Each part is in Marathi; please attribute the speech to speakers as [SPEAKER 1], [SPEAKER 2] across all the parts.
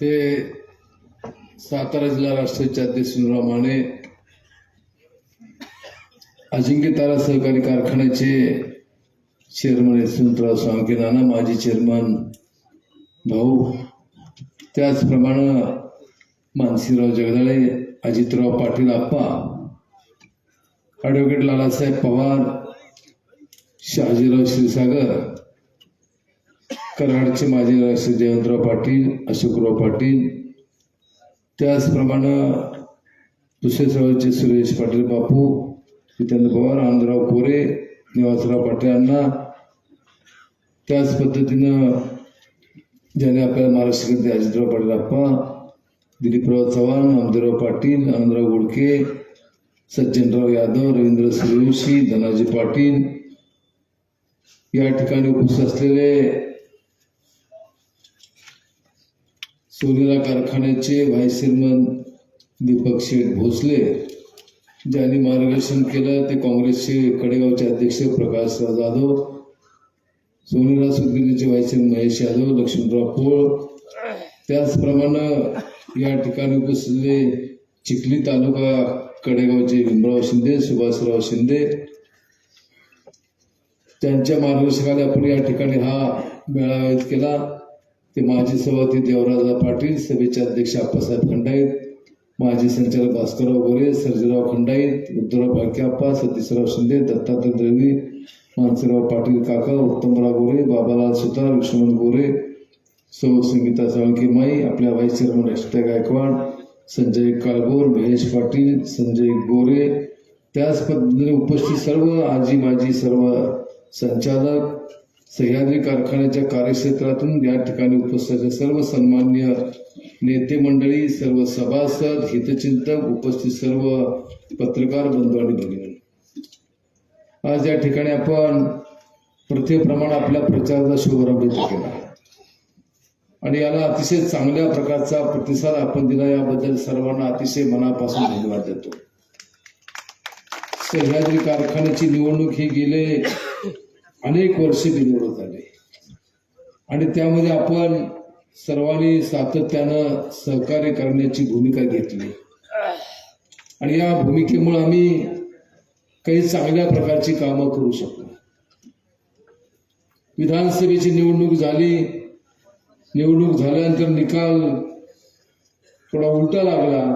[SPEAKER 1] ते सातारा जिल्हा राष्ट्रीय अध्यक्ष सुनीलराव माने अजिंक्य तारा सहकारी कारखान्याचे चेअरमन यशवंतराव स्वांके नाना माजी चेअरमन भाऊ. त्याचप्रमाणे मानसीराव जगदाळे अजितराव पाटील आप्पा ॲडव्होकेट लालासाहेब पवार शहाजीराव क्षीरसागर कराडचे माजी राष्ट्रीय जयंतराव पाटील अशोकराव पाटील. त्याचप्रमाणे दुसरे सुरेश पाटील बापू जितेंद्र पवार आनंदराव कोरे निवासराव पाटील यांना त्याच पद्धतीनं ज्याने आपल्याला महाराष्ट्र अजितराव पाटील आप्पा दिलीपराव चव्हाण नामदेवराव पाटील आनंदराव गोडके सज्जनराव यादव रवींद्र सूर्यवंशी धनाजी पाटील या ठिकाणी उपस्थित असलेले सोनेरा कारखान्याचे व्हाईस चेअरमन दीपक शेठ भोसले ज्यांनी मार्गदर्शन केलं ते काँग्रेसचे कडेगावचे अध्यक्ष प्रकाशराव जाधव सोनेरा सुधगिरीचे व्हाईस चेअरमन महेश यादव लक्ष्मणराव पोळ. त्याचप्रमाणे या ठिकाणी उपस्थितले चिखली तालुका कडेगावचे भीमराव शिंदे सुभाषराव शिंदे. त्यांच्या मार्गदर्शकाने आपण या ठिकाणी हा मेळावा केला. ते माजी सभापती देवराजा पाटील सभेचे अध्यक्ष आप्पासाहेब खंडाईत माजी संचालक भास्करराव गोरे सर्जेराव खंडाईत उद्धवराव भालकेअप्पा सतीशराव शिंदे दत्तात्रय द्रवी मानसीराव पाटील काका उत्तमराव गोरे बाबालाल सुतार लक्ष्मण गोरे सौ संगीता साळुंके माई आपल्या व्हाईस चेअरमन अक्षता गायकवाड संजय काळगोर महेश पाटील संजय गोरे. त्याच पद्धतीने उपस्थित सर्व आजी माजी सर्व संचालक सह्याद्री कारखान्याच्या कार्यक्षेत्रातून या ठिकाणी उपस्थित सर्व सन्मान्य नेते मंडळी सर्व सभासद हितचिंतक उपस्थित सर्व पत्रकार बंधू आणि भगिनी. आज या ठिकाणी आपण प्रथेप्रमाणे आपल्या प्रचाराचा शुभारंभ इथे केला. आणि याला अतिशय चांगल्या प्रकारचा प्रतिसाद आपण दिला याबद्दल सर्वांना अतिशय मनापासून धन्यवाद देतो. सह्याद्री कारखान्याची निवडणूक ही गेले अनेक वर्षे बिनवडत आले. आणि त्यामध्ये आपण सर्वांनी सातत्यानं सहकार्य करण्याची भूमिका घेतली. आणि या भूमिकेमुळे आम्ही काही चांगल्या प्रकारची कामं करू शकतो. विधानसभेची निवडणूक झाली. निवडणूक झाल्यानंतर निकाल थोडा उलटा लागला.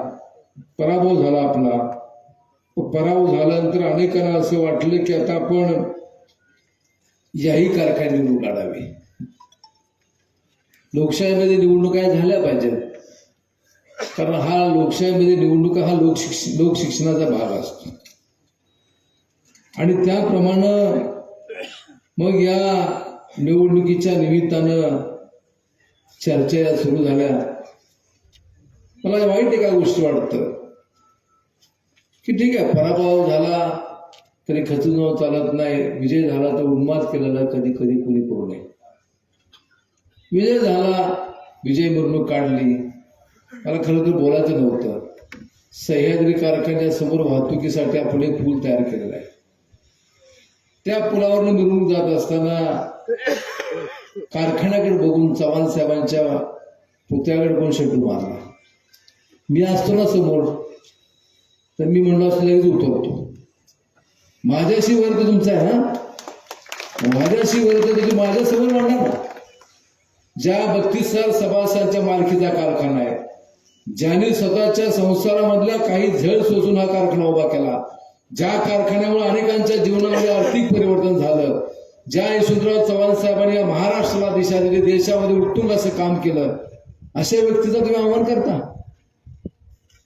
[SPEAKER 1] पराभव झाला आपला. पराभव झाल्यानंतर अनेकांना असं वाटलं की आता आपण याही कारखान्यात निवडून काढावी. लोकशाहीमध्ये निवडणुका झाल्या पाहिजेत. कारण हा लोकशाहीमध्ये निवडणुका हा लोकशिक्ष लोकशिक्षणाचा भाग असतो. आणि त्याप्रमाणे मग या निवडणुकीच्या निमित्तानं चर्चा या सुरू झाल्या. मला वाईट एका गोष्टी वाटतं. की ठीक आहे पराभव झाला. तरी खचून चालत नाही. विजय झाला तर उन्माद केलेला कधी कधी कुणी करू नये. विजय झाला विजय मिरवणूक काढली. मला खरं तर बोलायचं नव्हतं. सह्याद्री कारखान्यासमोर वाहतुकीसाठी आपण एक पूल तयार केलेला आहे. त्या पुलावरनं मिरवणूक जात असताना कारखान्याकडे बघून चव्हाण साहेबांच्या पुतळ्याकडे कोण शेटू मारला? मी असतो ना समोर. तर मी म्हणलो असं लगेच उतरतो. माझ्याशी वर्ग तुमचा आहे ना माझ्याशी वर्ग तुम्ही माझ्यासमोर मांडणार ना. ज्या बत्तीस हजार मालकीचा कारखाना आहे ज्याने स्वतःच्या संसारामधल्या काही झळ सोसून हा कारखाना उभा केला ज्या कारखान्यामुळे अनेकांच्या जीवनामध्ये आर्थिक परिवर्तन झालं ज्या यशवंतराव चव्हाण साहेबांनी या महाराष्ट्राला दिशा दिली देशामध्ये उठून असं काम केलं अशा व्यक्तीचा तुम्ही आव्हान करता?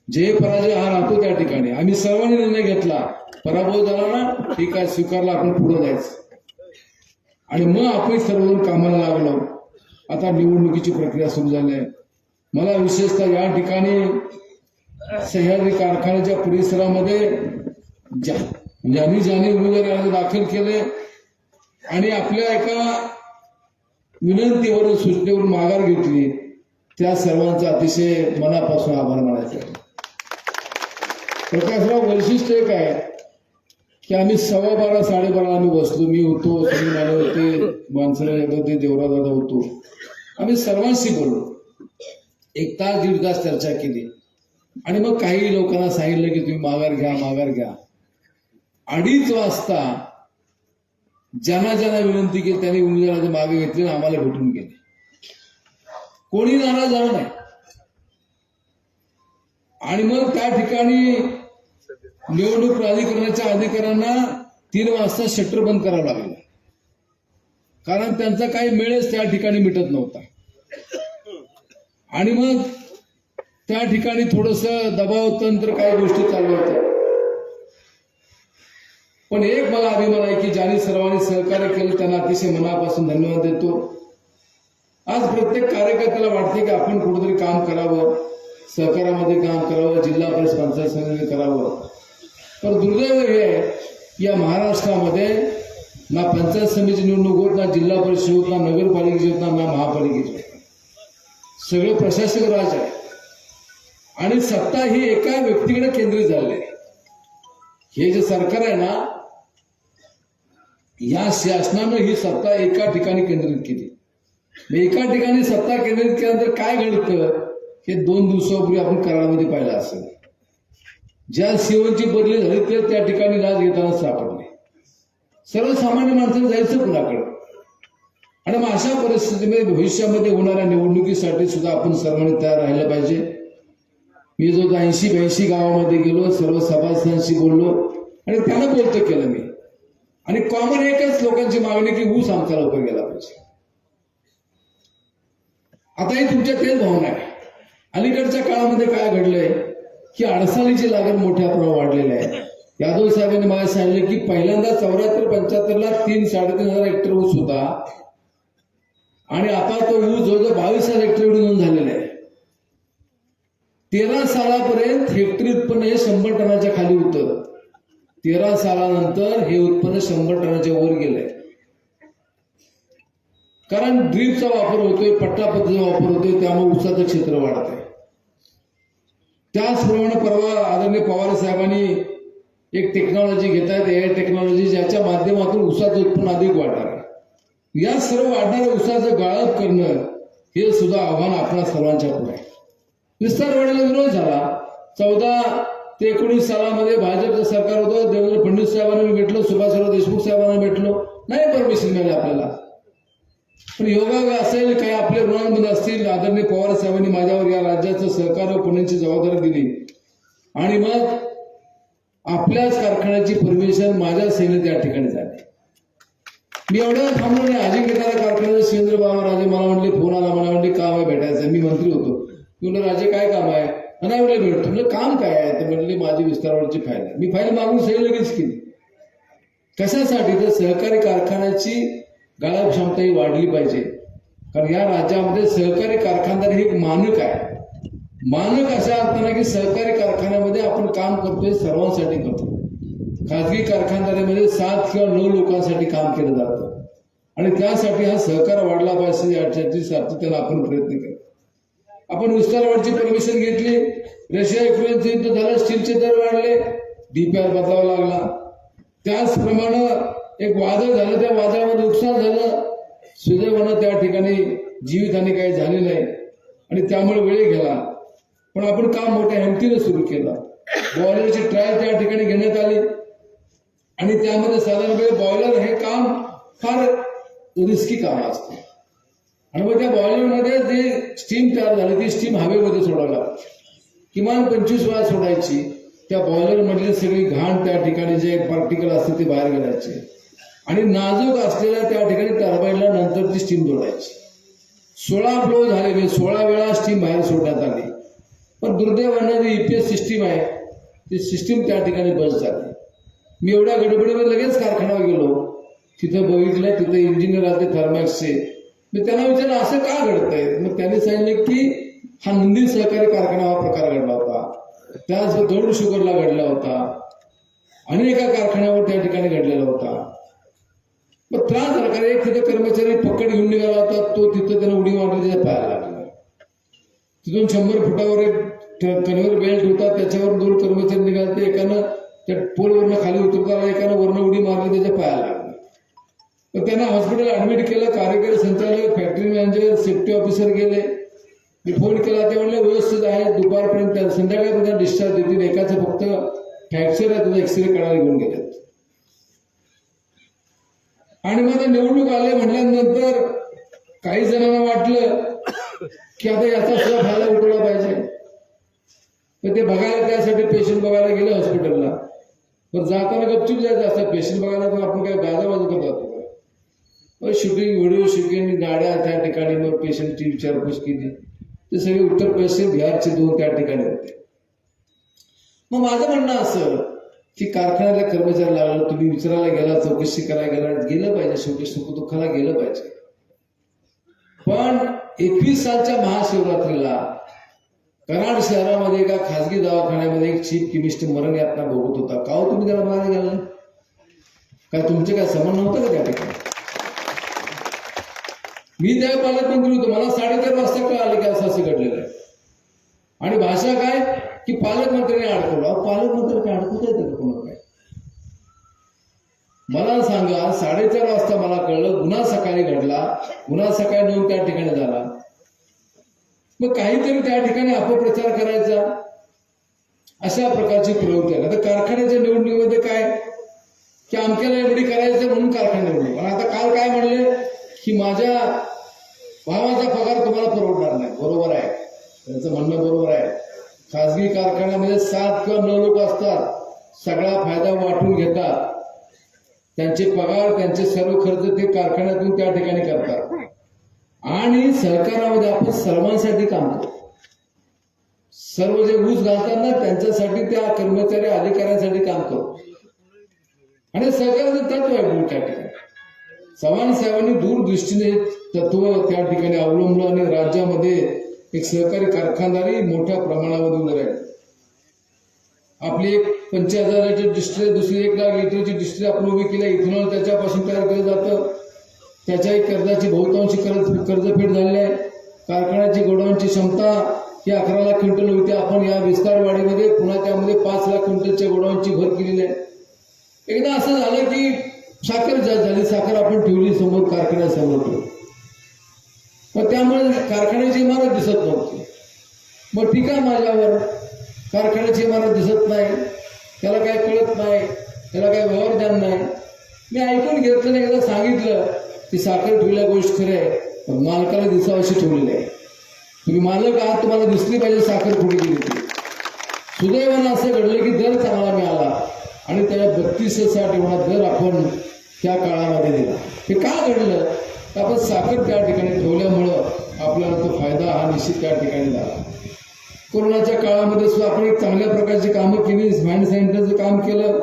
[SPEAKER 1] जय पराजय हा राहतो त्या ठिकाणी. आम्ही सर्वांनी निर्णय घेतला पराभव झाला ना ठीक आहे स्वीकारला आपण पुढे जायचं. आणि मग आपण सर्वजण कामाला लागलो. आता निवडणुकीची प्रक्रिया सुरू झाली आहे. मला विशेषतः या ठिकाणी सह्याद्री कारखान्याच्या परिसरामध्ये ज्या म्हणजे ज्यांनी ज्यांनी उमेदवारी अर्ज दाखल केले आणि आपल्या एका विनंतीवरून सूचनेवरून माघार घेतली त्या सर्वांचा अतिशय मनापासून आभार मानायचा प्रकाशराव वैशिष्ट्य एक आहे. की आम्ही सव्वा बारा साडेबारा आम्ही बसलो. मी होतो सुनील माने होते माणसं होते दादा होतो. आम्ही सर्वांशी बोललो. एक तास दीड तास चर्चा केली. आणि मग काही लोकांना सांगितलं की तुम्ही माघार घ्या माघार घ्या. अडीच वाजता ज्यांना ज्यांना विनंती केली त्यांनी उमेदवाराचे मागे घेतले आणि आम्हाला भेटून गेले. कोणी नाराज झालं नाही. आणि मग त्या ठिकाणी निवडणूक प्राधिकरणाच्या अधिकाऱ्यांना तीन वाजता शटर बंद करावं लागलं. कारण त्यांचा काही मेळच त्या ठिकाणी मिटत नव्हता. आणि मग त्या ठिकाणी थोडस दबाव तंत्र काही गोष्टी चालू होत्या. पण एक मला अभिमान आहे की ज्यांनी सर्वांनी सहकार्य केलं त्यांना अतिशय मनापासून धन्यवाद देतो. आज प्रत्येक कार्यकर्त्याला वाटते की आपण कुठेतरी काम करावं सहकारामध्ये काम करावं जिल्हा परिषद पंचायत करावं. पण दुर्दैव हे या महाराष्ट्रामध्ये ना पंचायत समिती निवडणूक होत ना जिल्हा परिषद होत ना नगरपालिकेची होत ना महापालिकेची होत. सगळे प्रशासक राज आहे आणि सत्ता ही एका व्यक्तीकडे केंद्रित झाली आहे. हे जे सरकार आहे ना या शासनानं ही सत्ता एका ठिकाणी केंद्रित केली. म्हणजे एका ठिकाणी सत्ता केंद्रित केल्यानंतर काय घडतं हे दोन दिवसापूर्वी आपण कराडामध्ये पाहिलं असेल. ज्या सीओची बदली झाली ते त्या ठिकाणी लाच घेताना सापडले. सर्वसामान्य माणसाने जायचं कुणाकडे? आणि मग अशा परिस्थितीमध्ये भविष्यामध्ये होणाऱ्या निवडणुकीसाठी सुद्धा आपण सर्वांनी तयार राहिलं पाहिजे. मी जो ऐंशी ब्याऐंशी गावामध्ये गेलो सर्व सभासदांशी बोललो आणि त्यांना बोलतो केलं मी. आणि कॉमन एकच लोकांची मागणी की ऊस आमचा लवकर गेला पाहिजे. आता ही तुमच्या तेच भावना आहे. अलीकडच्या काळामध्ये काय घडलंय? की अडसाळीची लागण मोठ्या प्रमाणात वाढलेली आहे. यादव साहेबांनी मला सांगितलं की पहिल्यांदा चौऱ्याहत्तर पंच्याहत्तरला तीन साडेतीन हजार हेक्टर ऊस होता. आणि आता तो ऊस जवळजवळ बावीस हजार हेक्टर एवढी नोंद झालेला आहे. तेरा सालापर्यंत हेक्टरी उत्पन्न हे शंभर टनाच्या खाली होतं. तेरा सालानंतर हे उत्पन्न शंभर टनाच्या वर गेलंय. कारण ड्रीपचा वापर होतोय पट्टा पद्धतीचा वापर होतोय त्यामुळे उसाचं क्षेत्र वाढत आहे त्याचप्रमाणे परवा आदरणीय पवार साहेबांनी एक टेक्नॉलॉजी घेत आहेत एआय टेक्नॉलॉजी ज्याच्या माध्यमातून उसाचं उत्पन्न अधिक वाढणार आहे. या सर्व वाढणाऱ्या उसाचं गाळप करणं हे सुद्धा आव्हान आपल्या सर्वांच्या पुढे आहे. विस्तार वाढायला विरोध झाला. चौदा ते एकोणीस सालामध्ये भाजपचं सरकार होतं देवेंद्र फडणवीस साहेबांना मी भेटलो सुभाषराव देशमुख साहेबांना भेटलो. नाही परमिशन मिळाली आपल्याला. पण योगायोग असेल काही आपले ऋणांमध्ये असतील आदरणीय पवार साहेबांनी माझ्यावर या राज्याचं सहकार्य पुण्याची जबाबदारी दिली. आणि मग आपल्याच कारखान्याची परमिशन माझ्या सेनेत त्या ठिकाणी झाली. मी एवढं थांबलो नाही. अजिंक्यतारा कारखान्याचे सुरेंद्र बाबा राजे मला म्हणले फोन आला मला म्हणले काम आहे भेटायचं मी मंत्री होतो. मी म्हणलं राजे काय काम आहे? नाही म्हणले भेटतो. म्हणजे काम काय आहे? तर म्हणले माझी विस्तारावरची फाईल आहे. मी फाईल मागून सगळी लगेच केली. कशासाठी? तर सहकारी कारखान्याची गाळप क्षमता ही वाढली पाहिजे. कारण या राज्यामध्ये सहकारी कारखानदारी हे एक मानक आहे. मानक अशा अर्थाने की सहकारी कारखान्यामध्ये आपण काम करतोय सर्वांसाठी करतो खाजगी कारखानदारीमध्ये सात किंवा नऊ लोकांसाठी काम केलं जातं. आणि त्यासाठी हा सहकार वाढला पाहिजे यासाठी सातत्यानं आपण प्रयत्न करतो आपण विस्तारवाढची परमिशन घेतली. रशिया युक्रेनचं युद्ध झालं स्टीलचे दर वाढले. डीपीआर बदलावा लागला. त्याचप्रमाणे एक वादळ झालं त्या वादळामध्ये नुकसान झालं. सुदैवानं त्या ठिकाणी जीवितहानी काही झाली नाही. आणि त्यामुळे वेळ गेला. पण आपण काम मोठ्या हिमतीनं सुरू केलं. बॉयलरची ट्रायल त्या ठिकाणी घेण्यात आली. आणि त्यामध्ये साधारणपणे बॉयलर हे काम फार रिस्की काम असते. आणि मग त्या बॉयलरमध्ये जे स्टीम तयार झाली ती स्टीम हवेमध्ये सोडायला. किमान पंचवीस वेळा सोडायची. त्या बॉयलर मधली सगळी घाण त्या ठिकाणी जे पार्टिकल असते ते बाहेर गेलायचे आणि नाजूक असलेल्या त्या ठिकाणी टर्बाईनला नंतर ती स्टीम जोडायची. सोळा फ्लो झालेले म्हणजे सोळा वेळा स्टीम बाहेर सोडण्यात आली. पण दुर्दैवानं म्हणजे जी ईपीएस सिस्टीम आहे ती सिस्टीम त्या ठिकाणी बंद झाली. मी एवढ्या गडबडीमध्ये लगेच कारखान्यावर गेलो. तिथं बघितलं तिथं इंजिनियर आले थर्मॅक्सचे मी त्यांना विचारलं असं का घडतंय मग त्यांनी सांगितलं की हा नंदी सहकारी कारखाना हा प्रकार घडला होता. त्याच गरुड शुगरला घडला होता. अनेका कारखान्यावर त्या ठिकाणी घडलेला होता. मग त्रास झाला कारण एक तिथं कर्मचारी पकड घेऊन निघाला होता तो तिथं त्याला उडी मारली त्याच्या पायाला लागला. तिथून शंभर फुटावर एक कन्व्हेअर बेल्ट होता त्याच्यावर दोन कर्मचारी निघाले ते एकानं त्या पोलवरनं खाली उतरताना एकानं वरनं उडी मारली त्याच्या पायाला लागली. मग त्यांना हॉस्पिटल ऍडमिट केलं कार्यकारी संचालक फॅक्टरी मॅनेजर सेफ्टी ऑफिसर गेले. मी फोन केला ते म्हणले व्यवस्थित आहे दुपारपर्यंत संध्याकाळपर्यंत डिस्चार्ज देतील एकाचं फक्त फ्रॅक्चर आहे त्याचा एक्सरे करायला घेऊन गेलं आणि मग आता निवडणूक आले म्हटल्यानंतर काही जणांना वाटलं की आता याचा सुद्धा फायदा उठवला पाहिजे. तर ते बघायला त्यासाठी पेशंट बघायला गेले हॉस्पिटलला पण जाताना गपचूप जायचं असतं. पेशंट बघायला तर आपण काय गाजाबाजू करत जातो शूटिंग व्हिडिओ शूटिंग गाड्या त्या ठिकाणी मग पेशंटची विचारपूस केली. ते सगळे उत्तर प्रदेश बिहारचे दोन त्या ठिकाणी होते. मग माझं म्हणणं असं की कारखान्याला कर्मचारी लागला तुम्ही विचारायला गेला चौकशी करायला गेला गेलं पाहिजे शेवटी सुख दुःखाला गेलं पाहिजे. पण एकवीस सालच्या महाशिवरात्रीला कराड शहरामध्ये एका खासगी दवाखान्यामध्ये एक चीफ केमिस्ट मरण यातना भोगत होता. का हो तुम्ही त्याला बाहेर गेला? काय तुमचे काय समन नव्हतं का त्या ठिकाणी? मी त्या पालकमंत्री होतो. मला साडेचार वाजता कळाले की असं असं घडलेलं आहे. आणि भाषा काय? की पालकमंत्र्यांनी अडकवलं. अहो, पालकमंत्री काय अडकवता येतं का कोणाला काय. मला सांगा साडेचार वाजता मला कळलं गुन्हा सकाळी घडला. गुन्हा सकाळी नेऊन त्या ठिकाणी झाला. मग काहीतरी त्या ठिकाणी अपप्रचार करायचा. अशा प्रकारची प्रवृत्ती आहे. आता कारखान्याच्या निवडणुकीमध्ये काय? की अमक्याला एवढी करायचं म्हणून कारखाना निवडणूक पण आता काल काय म्हणले? की माझ्या भावाचा पगार तुम्हाला परवडणार नाही. बरोबर आहे. त्यांचं म्हणणं बरोबर आहे. खासगी कारखान्यामध्ये सात किंवा नऊ लोक असतात. सगळा फायदा वाटून घेतात. त्यांचे पगार त्यांचे सर्व खर्च ते कारखान्यातून त्या ठिकाणी करतात. आणि सरकारामध्ये आपण सर्वांसाठी काम करतो. सर्व जे ऊस घालतात ना त्यांच्यासाठी त्या कर्मचारी अधिकाऱ्यांसाठी काम करतो. आणि सरकारचं तत्व आहे त्या ठिकाणी. चव्हाण साहेबांनी दूरदृष्टीने तत्व त्या ठिकाणी अवलंबलं आणि राज्यामध्ये एक सहकारी कारखानदारी मोठ्या प्रमाणामध्ये उभं राहील. आपली एक पंचवीस हजाराची डिस्ट्री दुसरी एक लाख लिटरची डिस्ट्री आपण उभी केली इथेनॉल त्याच्यापासून तयार केलं जातं. त्याच्याही कर्जाची बहुतांशी कर्ज कर्जफेड झालेली आहे. कारखान्याची गोडाऊनची क्षमता ही अकरा लाख क्विंटल होती. आपण या विस्तारवाढीमध्ये पुन्हा त्यामध्ये पाच लाख क्विंटलच्या गोडाऊनची भर केलेली आहे. एकदा असं झालं की साखर झाली साखर आपण ठेवली समोर कारखान्यासमोर. ठेवली मग त्यामुळे कारखान्याची इमारत दिसत नव्हती. मग टीका माझ्यावर. कारखान्याची इमारत दिसत नाही. त्याला काय कळत नाही. त्याला काय व्यवहार ज्ञान नाही. मी ऐकून घेतलं नाही एकदा सांगितलं की साखर ठेवल्या गोष्ट खरं आहे पण मालकाला दिसावशी ठेवलेली आहे. तुम्ही मालक आहात तुम्हाला दिसली पाहिजे साखर कुठे गेली ती सुदैवानं असं घडलं की दर चांगला मिळाला आणि त्याला बत्तीस साठ एवढा दर आपण त्या काळामध्ये दिला. हे का घडलं? आपण साखर त्या ठिकाणी ठेवल्यामुळं आपल्याला तो फायदा हा निश्चित त्या ठिकाणी झाला. कोरोनाच्या काळामध्ये सुद्धा आपण एक चांगल्या प्रकारची कामं केली. हँड सॅनिटायझरचं काम केलं.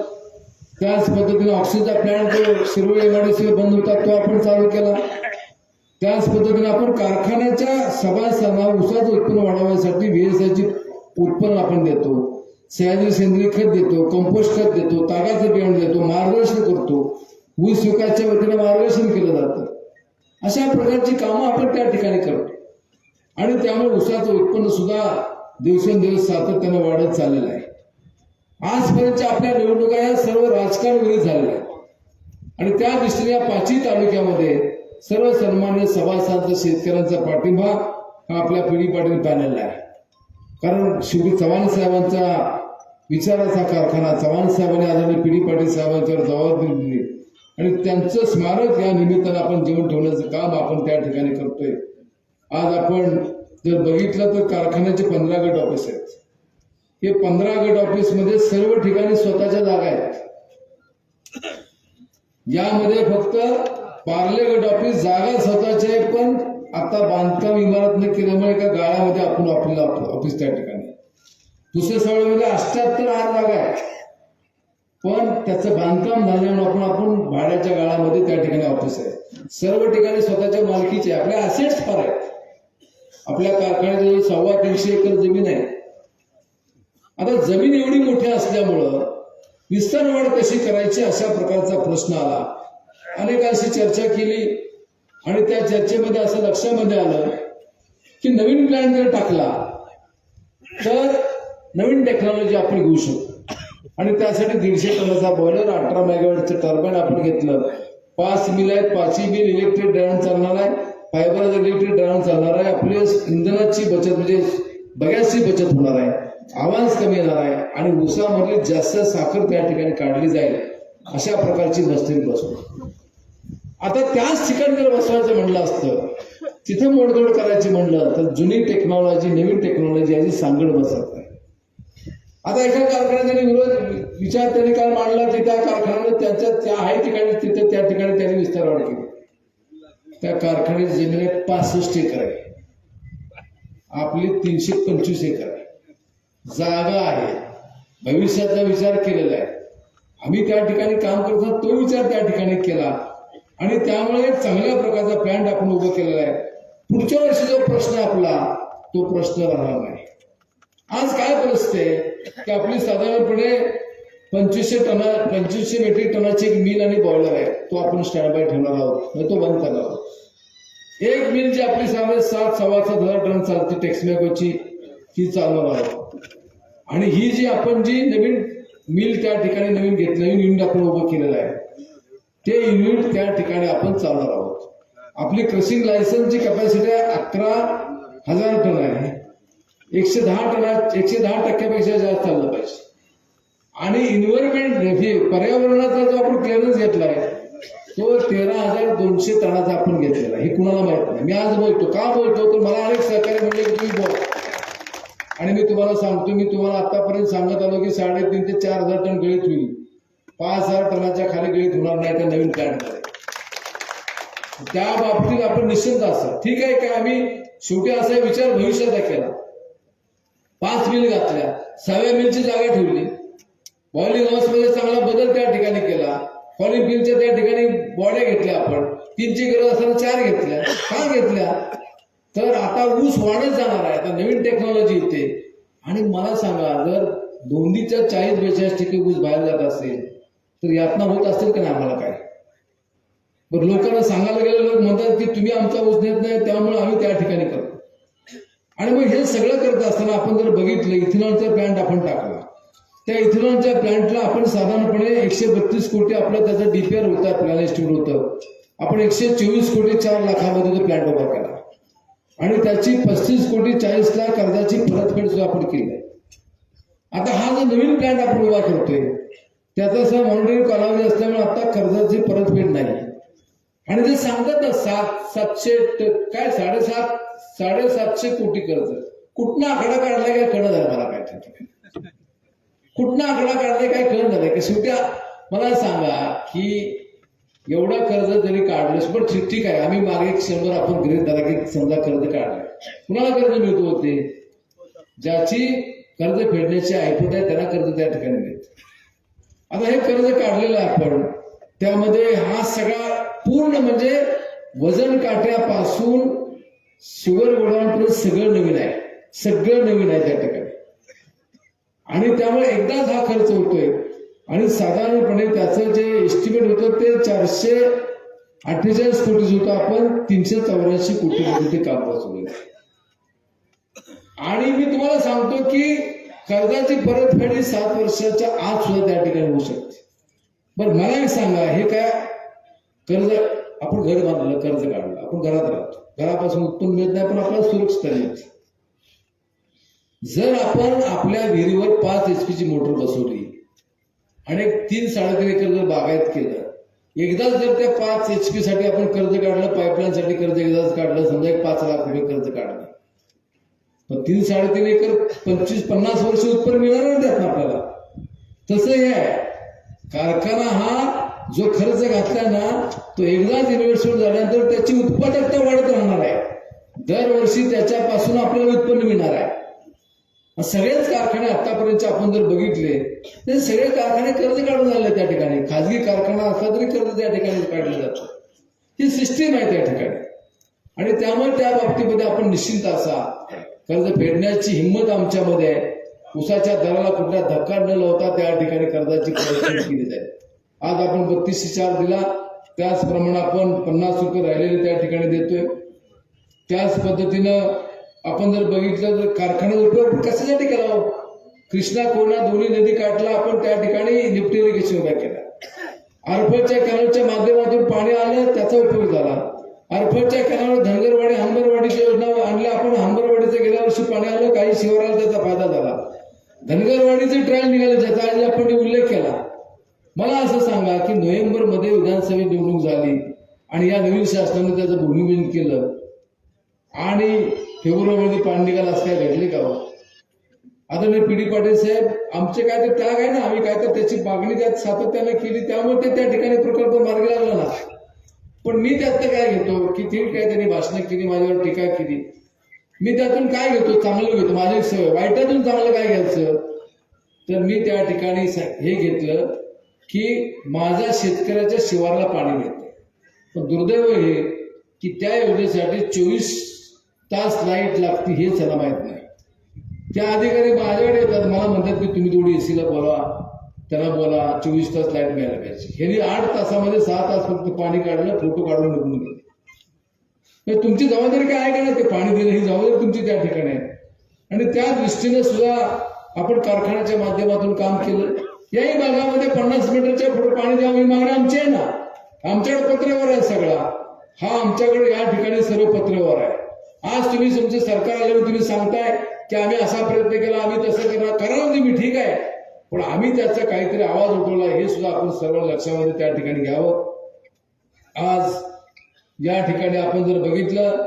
[SPEAKER 1] त्याच पद्धतीने ऑक्सिजनचा प्लॅन्ट जो शिरोळे बंद होता तो आपण चालू केला. त्याच पद्धतीने आपण कारखान्याच्या सभासदांना ऊसाचं उत्पन्न वाढवण्यासाठी व्हीएसआयची उत्पन्न आपण देतो. सह्याद्री सेंद्रिय खत देतो कंपोस्ट खत देतो तागाचं बियाणं देतो मार्गदर्शन करतो. ऊस विकासच्या वतीने मार्गदर्शन केलं जातं. अशा प्रकारची कामं आपण त्या ठिकाणी करतो. आणि त्यामुळे उसाचं उत्पन्न सुद्धा दिवसेंदिवस सातत्यानं वाढत चाललेलं आहे. आजपर्यंतच्या आपल्या निवडणुका या सर्व राजकारण झालेल्या आहेत. आणि त्या दृष्टीने या पाचही तालुक्यामध्ये सर्व सन्मान्य सभासदांचा शेतकऱ्यांचा पाठिंबा हा आपल्या पिढी पाटील पॅनलला आहे. कारण शेवटी चव्हाण साहेबांचा विचाराचा कारखाना चव्हाण साहेबांनी आदरणीय पिढी पाटील साहेबांच्यावर जबाबदारी दिली. आणि त्यांचं स्मारक या निमित्तानं आपण जीवन ठेवण्याचं काम आपण त्या ठिकाणी करतोय. आज आपण जर बघितलं तर कारखान्याचे पंधरा गट ऑफिस आहेत. हे पंधरा गट ऑफिसमध्ये सर्व ठिकाणी स्वतःच्या जागा आहेत. यामध्ये फक्त पार्ले गट ऑफिस जागा स्वतःची आहे पण आता बांधकाम इमारत न केल्यामुळे एका गाळ्यामध्ये आपण आपल्याला ऑफिस त्या ठिकाणी. दुसऱ्या सवळीमध्ये अष्ट्याहत्तर आठ जागा आहेत. पण त्याचं बांधकाम झाल्यामुळे आपण आपण भाड्याच्या गाळामध्ये त्या ठिकाणी ऑफिस आहे. सर्व ठिकाणी स्वतःच्या मालकीचे आपल्या आपले असेट्स फार आहेत. आपल्या कारखान्याजवळ सव्वा तीनशे एकर जमीन आहे. आता जमीन एवढी मोठी असल्यामुळं विस्तार वाढ कशी करायची अशा प्रकारचा प्रश्न आला. अनेकांशी चर्चा केली आणि त्या चर्चेमध्ये असं लक्षामध्ये आलं की नवीन प्लॅन जर टाकला तर नवीन टेक्नॉलॉजी आपण घेऊ शकतो. आणि त्यासाठी दीडशे टनाचा बॉयलर अठरा मेगावॅटचं टर्बाईन आपण घेतलं. पाच मिल आहेत पाचही मिल इलेक्ट्रिक ड्रायव्हर चालणार आहे. फायबर इलेक्ट्रिक ड्राम चालणार आहे. आपली इंधनाची बचत म्हणजे बऱ्याचशी बचत होणार आहे. आवाज कमी येणार आहे आणि उसामधली जास्त साखर त्या ठिकाणी काढली जाईल. अशा प्रकारची मस्ती बसू. आता त्याच ठिकाणी जर बसवायचं म्हणलं असतं. तिथे मोडतोड करायची म्हणलं तर जुनी टेक्नॉलॉजी नवीन टेक्नॉलॉजी याची सांगड बसत आता एका कारखान्याने विरोध विचार त्यांनी काल मांडला की त्या कारखान्याने त्यांच्या त्या आहे ठिकाणी तिथे त्या ठिकाणी त्यांनी विस्तार वाढ केली. त्या कारखान्याची जमीन आहे पासष्ट एकर आहे. आपली तीनशे पंचवीस एकर आहे. जागा आहे. भविष्याचा विचार केलेला आहे. आम्ही त्या ठिकाणी काम करतो तो विचार त्या ठिकाणी केला. आणि त्यामुळे एक चांगल्या प्रकारचा प्लॅन्ट आपण उभं केलेला आहे. पुढच्या वर्षी जो प्रश्न आपला तो प्रश्न राहणार नाही. आज काय परिस्थिती आहे? की आपली साधारणपणे पंचवीसशे टना पंचवीसशे मेट्रिक टनाची एक मिल आणि बॉयलर आहे. तो आपण स्टँड बाय ठेवणार आहोत. म्हणजे तो बंद करणार आहोत. एक मिल जी आपली साधारण सात सव्वा सात हजार टन चालते टेक्समॅकोची ती चालणार आहोत. आणि ही जी आपण जी नवीन मिल त्या ठिकाणी नवीन घेतली नवीन युनिट आपण उभं केलेलं आहे ते युनिट त्या ठिकाणी आपण चालणार आहोत. आपली क्रशिंग लायसन्सची कॅपॅसिटी अकरा हजार टन आहे. एकशे दहा टना एकशे दहा टक्क्यापेक्षा जास्त चाललं पाहिजे. आणि इन्व्हायरमेंट हे पर्यावरणाचा जो आपण क्लिअरन्स घेतलाय तो तेरा हजार दोनशे टनाचा आपण घेतलेला आहे. हे कुणाला माहीत नाही. मी आज बोलतो. का बोलतो? तर मला अनेक सहकारी म्हणले की तुम्ही बोल. आणि मी तुम्हाला सांगतो मी तुम्हाला आतापर्यंत सांगत आलो की साडेतीन ते चार हजार टन गळीत होईल. पाच हजार टनाच्या खाली गळीत होणार नाही त्या नवीन प्लॅन्टमध्ये त्या बाबतीत आपण निश्चिंत असं ठीक आहे का? आम्ही शेवटी असा विचार भविष्याचा केला. पाच मिल घातल्या. सहाव्या मिलची जागा ठेवली. बॉलिंग हाऊसमध्ये चांगला बदल त्या ठिकाणी केला. बॉलिंग मिलच्या त्या ठिकाणी बॉड्या घेतल्या आपण. तीनची गरज असताना चार घेतल्या. का घेतल्या? तर आता ऊस वाढत जाणार आहे. आता नवीन टेक्नॉलॉजी येते. आणि मला सांगा जर दोन्हीच्या चाळीस बेचाळीस टक्के ऊस बाहेर जात असेल तर यातना होत असेल का नाही आम्हाला काय? बरं लोकांना सांगायला गेलं लोक म्हणतात की तुम्ही आमचा ऊस देत नाही त्यामुळे आम्ही त्या ठिकाणी करतो. आणि मग हे सगळं करत असताना आपण जर बघितलं इथेनॉलचा प्लांट आपण टाकला. त्या इथेनॉलच्या प्लॅन्टला आपण साधारणपणे एकशे बत्तीस कोटी आपलं त्याचं डीपीआर होतं प्लॅन एस्टिमेट होतं. आपण एकशे चोवीस कोटी चार लाखामध्ये तो प्लांट उभा केला. आणि त्याची पस्तीस कोटी चाळीस लाख कर्जाची परतफेड सुद्धा आपण केली. आता हा जो नवीन प्लांट आपण उभा करतोय त्याचा असा मॉनिटरिंग कालावधी असल्यामुळे आता कर्जाची परतफेड नाही. आणि ते सांगतात ना सात सातशे काय साडेसात साडेसातशे कोटी कर्ज. कुठनं आकडा काढलाय काय कळत झालं मला काय कुठनं आकडा काढलाय काय कळत झालंय की शेवटी मला सांगा की एवढं कर्ज जरी काढलं पण ठीक ठीक आहे. आम्ही मागे एक शंभर आपण गृहित धरा की समजा कर्ज काढलंय. कुणाला कर्ज मिळतो होते ज्याची कर्ज फेडण्याची ऐपत आहे त्यांना कर्ज त्या ठिकाणी मिळतं. आता हे कर्ज काढलेलं आहे आपण त्यामध्ये हा सगळा पूर्ण म्हणजे वजन काट्यापासून शुगर गोडाऊनपर्यंत सगळं नवीन आहे. सगळं नवीन आहे त्या ठिकाणी. आणि त्यामुळे एकदाच हा खर्च होतोय. आणि साधारणपणे त्याचं जे एस्टिमेट होतं ते चारशे अठ्ठेचाळीस कोटी होतं. आपण तीनशे चौऱ्याऐंशी कोटी ते काम बसवलं. आणि मी तुम्हाला सांगतो की कर्जाची परतफेड ही सात वर्षाच्या आत सुद्धा त्या ठिकाणी होऊ शकते. बरं मला एक सांगा हे काय कर्ज आपण घर बांधलं कर्ज काढलं. आपण घरात राहतो. घरापासून उत्पन्न मिळत नाही पण आपल्याला सुरक्षितता मिळते. जर आपण आपल्या विहिरीवर पाच एचपीची ची मोटर बसवली आणि तीन साडेतीन एकर जर बागायत केलं एकदाच जर त्या पाच एच पी साठी आपण कर्ज काढलं पाईपलाईन साठी कर्ज एकदाच काढलं समजा एक पाच लाख रुपये कर्ज काढलं. पण तीन साडेतीन एकर पंचवीस पन्नास वर्ष उत्पन्न मिळणार नाही त्यातनं आपल्याला. तसं हे आहे. कारखाना हा जो खर्च घातला ना तो एकदाच इन्व्हेस्टमेंट झाल्यानंतर त्याची उत्पादकता वाढत राहणार आहे. दरवर्षी त्याच्यापासून आपल्याला उत्पन्न मिळणार आहे. सगळेच कारखाने आतापर्यंत आपण जर बघितले तर सगळे कारखाने कर्ज काढून झाले त्या ठिकाणी. खाजगी कारखाना असला तरी कर्ज त्या ठिकाणी काढलं जातं. ही सिस्टीम आहे त्या ठिकाणी. आणि त्यामुळे त्या बाबतीमध्ये आपण निश्चिंत असा. कर्ज फेडण्याची हिंमत आमच्यामध्ये आहे. उसाच्या दराला कुठला धक्का न लावता त्या ठिकाणी कर्जाची केली जाईल. आज आपण बत्तीसशे चार दिला. त्याचप्रमाणे आपण पन्नास रुपये राहिलेले त्या ठिकाणी देतोय. त्याच पद्धतीनं आपण जर बघितलं तर कारखान्याचा उपयोग कशासाठी करावं हो? कृष्णा कोणा दोन्ही नदी काठला आपण त्या ठिकाणी लिफ्ट इरिगेशन उभ्या केला. आरफळच्या कॅनलच्या माध्यमातून पाणी आलं त्याचा उपयोग झाला. अरफटच्या कॅनलवर धनगरवाडी हंबरवाडीच्या योजना आणल्या आपण हंबरवाडीचं गेल्या वर्षी पाणी आलं काही शिवाराला त्याचा फायदा झाला. धनगरवाडीचे ट्रायल निघाले ज्याचा आज आपण मला असं सांगा की नोव्हेंबरमध्ये विधानसभेत निवडणूक झाली आणि या नवीन शासनाने त्याचं भूमिपूजन केलं आणि फेब्रुवारीमध्ये पाणी निघालं असं काय घडले का आता मी पी डी पाटील साहेब आमचे काय तर त्याग आहे ना आम्ही काय तर त्याची मागणी त्यात सातत्याने केली त्यामुळे ते त्या ठिकाणी प्रकल्प मार्गी लागला ना. पण मी त्यात काय घेतो की ठीक आहे त्यांनी भाषणं केली माझ्यावर टीका केली. मी त्यातून काय घेतो चांगलं घेतो माझी सवय वाईटातून चांगलं काय घ्यायचं? तर मी त्या ठिकाणी सा- हे घेतलं की माझ्या शेतकऱ्याच्या शिवारला पाणी मिळते. पण दुर्दैव हे की त्या योजनेसाठी चोवीस तास लाइट लागते हे त्याला माहीत नाही. त्या अधिकारी माझ्याकडे येतात मला म्हणतात की तुम्ही थोडी एसीला बोला त्याला बोला चोवीस तास लाइट मिळायला पाहिजे. ह्यांनी आठ तासामध्ये सहा तास फक्त पाणी काढलं फोटो काढून निघून गेले. तुमची जबाबदारी काय आहे का नाही ते पाणी देणं? ही जबाबदारी तुमची त्या ठिकाणी आहे. आणि त्या दृष्टीने सुद्धा आपण कारखान्याच्या माध्यमातून काम केलं. याही भागामध्ये पन्नास मीटरच्या पुढे पाणी द्यावं ही मागणी आमची आहे ना. आमच्याकडे पत्र्यावर आहे सगळा. हा आमच्याकडे या ठिकाणी सर्व पत्र्यावर आहे. आज तुम्ही तुमचं सरकार आल्यावर तुम्ही सांगताय की आम्ही असा प्रयत्न केला आम्ही तसं करणार करा ना तुम्ही ठीक आहे. पण आम्ही त्याचा काहीतरी आवाज उठवला हे सुद्धा आपण सर्व लक्षामध्ये त्या ठिकाणी घ्यावं. आज या ठिकाणी आपण जर बघितलं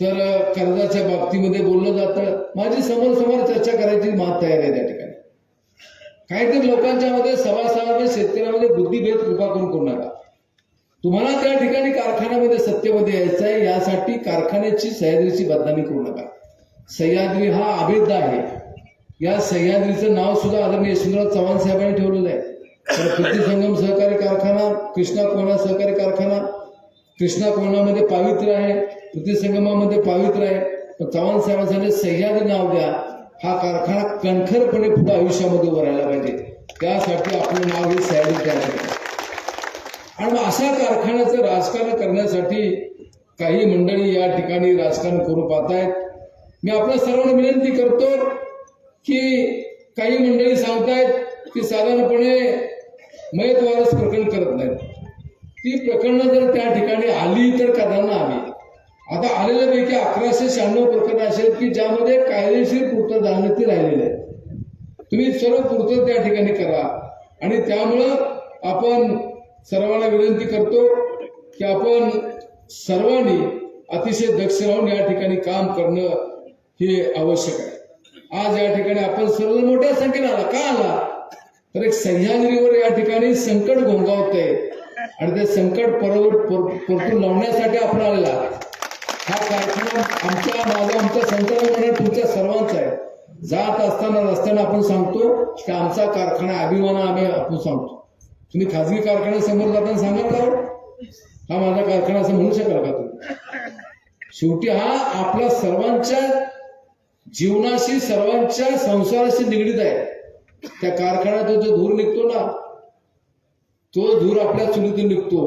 [SPEAKER 1] तर कर्जाच्या बाबतीमध्ये बोललं जातं. माझी समोर समोर चर्चा करायची मात तयार आहे त्या ठिकाणी. काहीतरी लोकांच्या मध्ये सभासदामध्ये शेतकऱ्यामध्ये बुद्धिभेद कृपा करून करू नका. तुम्हाला त्या ठिकाणी कारखान्यामध्ये सत्तेमध्ये यायचं आहे यासाठी कारखान्याची सह्याद्रीची बदनामी करू नका. सह्याद्री हा अभेद आहे. या सह्याद्रीचं नाव सुद्धा आदरणीय यशवंतराव चव्हाण साहेबांनी ठेवलेलं आहे. तर कृती संगम सहकारी कारखाना कृष्णा कोणा सहकारी कारखाना कृष्णा कोणामध्ये पावित्र्य आहे कृती संगमामध्ये पावित्र्य आहे. पण चव्हाण साहेबांसाठी सह्याद्री नाव द्या. हा कारखाना कणखरपणे पुढे आयुष्यामध्ये उभारायला पाहिजे. त्यासाठी आपलं नाव हे सह्याद्री तयार करायचं आणि मग अशा कारखान्याचं राजकारण करण्यासाठी काही मंडळी या ठिकाणी राजकारण करू पाहतायत. मी आपल्या सर्वांना विनंती करतो की काही मंडळी सांगतायत की साधारणपणे मयत वारस प्रकरण करत नाहीत. ती प्रकरणं जर त्या ठिकाणी आली तर कदांना आली. आता आलेल्यापैकी अकराशे शहाण्णव प्रकरण असेल आहेत की ज्यामध्ये कायदेशीर पूर्तता झाली ती राहिलेली आहे. तुम्ही सर्व पूर्तता त्या ठिकाणी करा. आणि त्यामुळं आपण सर्वांना विनंती करतो की आपण सर्वांनी अतिशय दक्ष राहून या ठिकाणी काम करणं हे आवश्यक आहे. आज या ठिकाणी आपण सर्व मोठ्या संख्येने आला. का आला? तर एक सह्याद्रीवर या ठिकाणी संकट घोंगावत आहे आणि ते संकट परतून लावण्यासाठी आपण आलेला हा कारखाना आमच्या माझा आमच्या संकल्पना तुमच्या सर्वांचा आहे. जात असताना रस्त्याने आपण सांगतो की आमचा कारखाना अभिमान आम्ही आपण सांगतो. तुम्ही खाजगी कारखान्यासमोर जाताना सांगाल का हा माझा कारखाना असं म्हणू शकाल का तुम्ही? शेवटी हा आपल्या सर्वांच्या जीवनाशी सर्वांच्या संसाराशी निगडीत आहे. त्या कारखान्यातून जो धूर निघतो ना तो धूर आपल्या चुलीतून निघतो.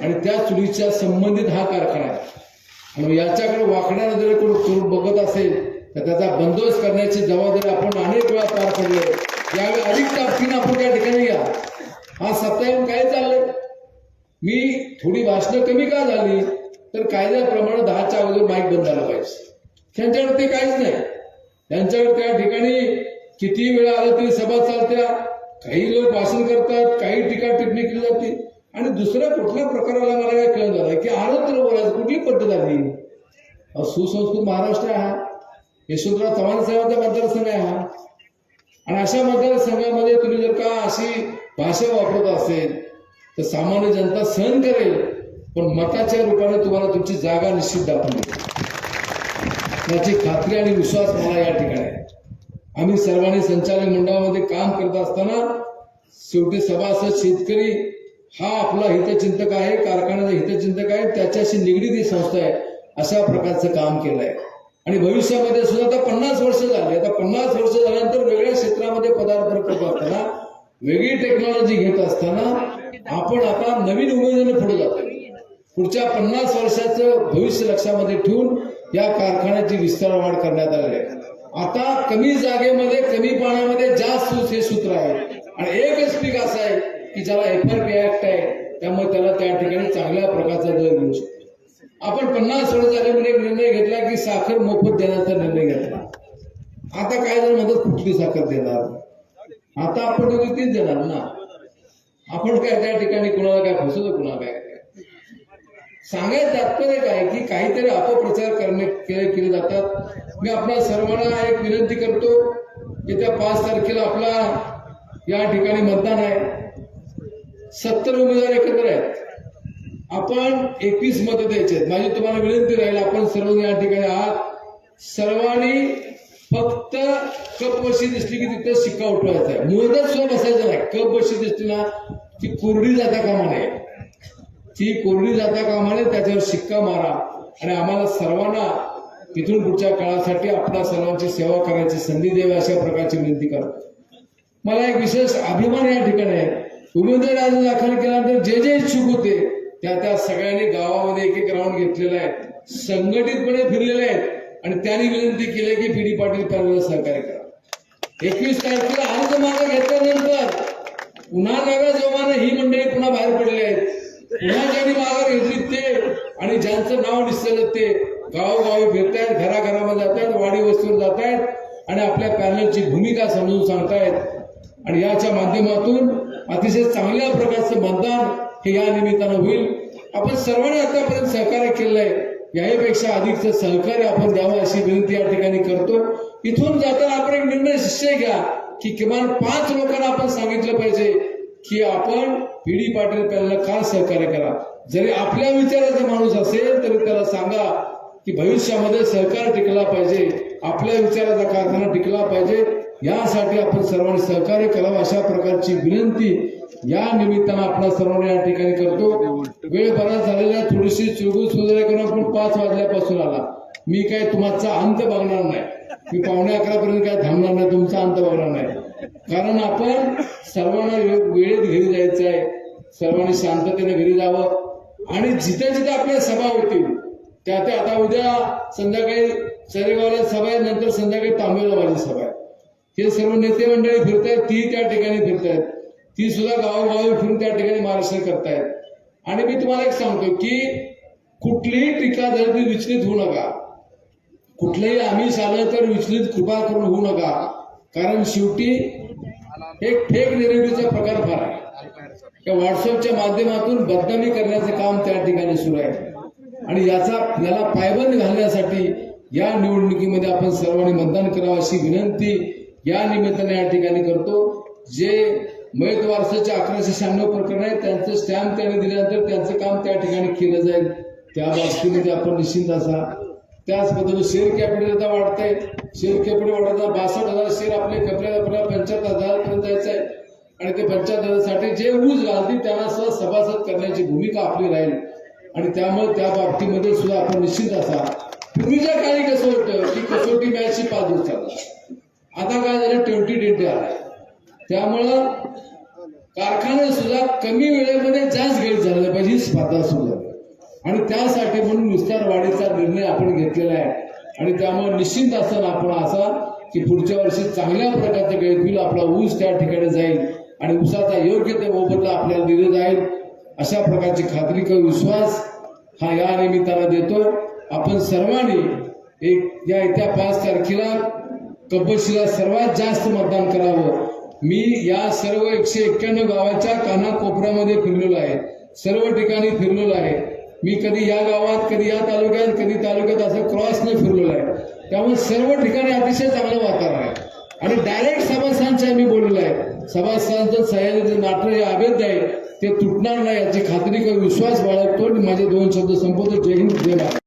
[SPEAKER 1] आणि त्या चुलीच्या संबंधित हा कारखाना आहे. आणि याच्याकडे वाकड्या जर कोण करून बघत असेल तर त्याचा बंदोबस्त करण्याची जबाबदारी आपण अनेक वेळा पार पडले यावेळी अधिक ताकदीनं आपण त्या ठिकाणी घ्या हा सत्ता येऊन काय चाललंय? मी थोडी भाषणं कमी का झाली? तर कायद्याप्रमाणे दहाच्या अगोदर माईक बंद झाला पाहिजे. त्यांच्याकडे ते काहीच नाही. त्यांच्याकडे त्या ठिकाणी किती वेळा आलं तरी सभा चालत्या. काही लोक भाषण करतात काही टीका टिप्पणी केली जाते. आणि दुसऱ्या कुठल्या प्रकाराला मला काय कळत झालं की आलं तर बोलायचं कुठली पद्धत आली सुसंस्कृत महाराष्ट्र हा. यशवंतराव चव्हाण साहेबांचा मतदारसंघ आहे हा. आणि अशा मतदारसंघामध्ये तुम्ही जर का अशी भाषा वापरत असेल तर सामान्य जनता सहन करेल पण मताच्या रूपाने तुम्हाला तुमची जागा निश्चित दाखवून देईल. याची खात्री आणि विश्वास मला या ठिकाणी आहे. आम्ही सर्वांनी संचालक मंडळामध्ये काम करत असताना शेवटी सभासद शेतकरी हा आपला हितचिंतक आहे कारखान्याचा हितचिंतक आहे त्याच्याशी निगडीत ही संस्था आहे अशा प्रकारचं काम केलं आहे आणि भविष्यामध्ये सुद्धा आता पन्नास वर्ष झाली. आता पन्नास वर्ष झाल्यानंतर वेगळ्या क्षेत्रामध्ये पदार्पण करत असताना वेगळी टेक्नॉलॉजी घेत असताना आपण आता नवीन उमेदीने पुढे जातो पुढच्या पन्नास वर्षाचं भविष्य लक्षामध्ये ठेवून या कारखान्याची विस्तार वाढ करण्यात आली आहे. आता कमी जागेमध्ये कमी पाण्यामध्ये जास्त हे सूत्र आहे. आणि एकच पीक असं आहे? की ज्याला एफ आर पी ऍक्ट आहे त्यामुळे त्याला त्या ठिकाणी चांगल्या प्रकारचा दर मिळू शकतो. आपण पन्नास वर्ष झाले म्हणजे एक निर्णय घेतला की साखर मोफत देण्याचा निर्णय घेतला. आता काय जर मदत कुठली साखर देणार? आता आपण दोघे तीच देणार ना. आपण काय त्या ठिकाणी कुणाला काय फसवतो कुणाला काय सांगायचं तात्पर्य काय की काहीतरी अपप्रचार करणे केले केले जातात. मी आपल्या सर्वांना एक विनंती करतो येत्या पाच तारखेला आपला या ठिकाणी मतदान आहे. सत्तर उमेदवार एकत्र आहेत. आपण एकवीस मतं द्यायची आहेत. माझी तुम्हाला विनंती राहील आपण सर्व या ठिकाणी आहात. सर्वांनी फक्त कप बशी दिसली की तिथं शिक्का उठवायचा आहे. मुहूर्तात सुद्धा बसायचं नाही. कप बशी दिसली ना ती कोरडी जाता कामा नये. ती कोरडी जाता कामा नये त्याच्यावर शिक्का मारा. आणि आम्हाला सर्वांना इथून पुढच्या काळासाठी आपल्या सर्वांची सेवा करायची संधी द्यावी अशा प्रकारची विनंती करतो. मला एक विशेष अभिमान या ठिकाणी आहे. उमेदवारी अर्ज दाखल केल्यानंतर जे जे इच्छुक होते त्या त्या सगळ्यांनी गावामध्ये एक एक राऊंड घेतलेला आहे. संघटितपणे फिरलेले आहेत. आणि त्यांनी विनंती केली की पी डी पाटील पॅनलला सहकार्य करा. एकवीस तारखेला अर्ज मागे घेतल्यानंतर पुन्हा नव्या जोमाने ही मंडळी पुन्हा बाहेर पडली आहेत. पुन्हा ज्यांनी माघार घेतली ते आणि ज्यांचं नाव दिसलं ते गावोगावी फिरतायत घराघरामध्ये जात आहेत वाडी वस्तीवर जात आहेत आणि आपल्या पॅनलची भूमिका समजून सांगतायत. आणि याच्या माध्यमातून अतिशय चांगल्या प्रकारचं मतदान हे या निमित्तानं होईल. आपण सर्वांनी आतापर्यंत सहकार्य केलं आहे. याहीपेक्षा अधिकचं सहकार्य आपण द्यावं अशी विनंती या ठिकाणी करतो. इथून जाताना आपण एक निर्णय निश्चय घ्या की किमान पाच लोकांना आपण सांगितलं पाहिजे की आपण पीडी पाटील पॅनलला का सहकार्य करा? जरी आपल्या विचाराचा माणूस असेल तरी त्याला सांगा की भविष्यामध्ये सहकार टिकला पाहिजे. आपल्या विचाराचा कारखाना टिकला पाहिजे. यासाठी आपण सर्वांनी सहकार्य करावं. अशा प्रकारची विनंती या निमित्तानं आपल्या सर्वांनी या ठिकाणी करतो. वेळ बराच झालेला थोडीशी चुरगूस वगैरे करून आपण पाच वाजल्यापासून आला. मी काय तुमचा अंत बघणार नाही. मी पावणे अकरा पर्यंत काय थांबणार नाही. तुमचा अंत बघणार नाही. कारण आपण सर्वांना वेळेत घरी जायचं आहे. सर्वांनी शांततेने घरी जावं. आणि जिथे जिथे आपल्या सभा होतील त्या त्या आता उद्या संध्याकाळी सरेगावला सभा आहे. नंतर संध्याकाळी तांबेला माझी सभा आहे. हे सर्व नेते मंडळी फिरतायत ती त्या ठिकाणी फिरतायत. ती सुद्धा गावोगावी फिरून त्या ठिकाणी मार्गदर्शन करतायत. आणि मी तुम्हाला एक सांगतो की कुठलीही टीका जर ती विचलित होऊ नका. कुठलंही आमिष आलं तर विचलित कृपा करून होऊ नका. कारण शेवटी एक फेक नेरेटिव्हचा प्रकार फार आहे. त्या व्हॉट्सअपच्या माध्यमातून बदनामी करण्याचं काम त्या ठिकाणी सुरू आहे. आणि याचा याला पायबंद घालण्यासाठी या निवडणुकीमध्ये आपण सर्वांनी मतदान करावं अशी विनंती या निमित्ताने या ठिकाणी करतो. जे मयत वारसाचे अकराशे शहाण्णव प्रकरण आहे त्यांचं स्टॅम्प त्याने दिल्यानंतर त्यांचं काम त्या ठिकाणी केलं जाईल. त्या बाबतीमध्ये आपण निश्चिंत असा. त्याच पद्धतीने शेअर कॅपिटल आता वाढतंय. शेअर कॅपिटल वाढता बासष्ट हजार शेअर आपले कपडे आपल्याला पंच्याहत्तर हजारापर्यंत जायचं आहे आणि ते पंच्याहत्तर हजारसाठी जे ऊस घालतील त्यांना सुद्धा सभासद करण्याची भूमिका आपली राहील. आणि त्यामुळे त्या बाबतीमध्ये सुद्धा आपण निश्चित असा. पूर्वीच्या काळी कसं होतं की कसोटी मॅचची पाच दिवस चालतात. आता काय झालं? ट्वेंटी ट्वेंटी आलाय. त्यामुळं कारखाने सुद्धा कमी वेळेमध्ये जास्त घेत झाला पाहिजे ही स्पर्धा सुद्धा. आणि त्यासाठी म्हणून विस्तार वाढीचा निर्णय आपण घेतलेला आहे. आणि त्यामुळे निश्चिंत असताना आपण असा की पुढच्या वर्षी चांगल्या प्रकारचं गैर होईल आपला ऊस त्या ठिकाणी जाईल आणि ऊसाचा योग्य ते मोबदला आपल्याला दिले जाईल अशा प्रकारची खात्री किंवा विश्वास हा या निमित्तानं देतो. आपण सर्वांनी एक या येत्या पाच तारखेला कब्बशीला सर्वात जास्त मतदान करावं. मी या सर्व एकशे एक्क्याण्णव गावाच्या कानाकोपऱ्यामध्ये फिरलेलो आहे. सर्व ठिकाणी फिरलेलो आहे. मी कधी या गावात कधी या तालुक्यात कधी तालुक्यात असं क्रॉसने फिरलेलो आहे. त्यामुळे सर्व ठिकाणी अतिशय चांगलं वातावरण आहे. आणि डायरेक्ट सभासदांच्या मी बोललेलो आहे. सभासदांचं सह्याद्रीचं नाटक हे अभेद्य आहे ते तुटणार नाही याची खात्री किंवा विश्वास बाळगतो आणि माझे दोन शब्द संपवतो. जय हिंद जय भारत.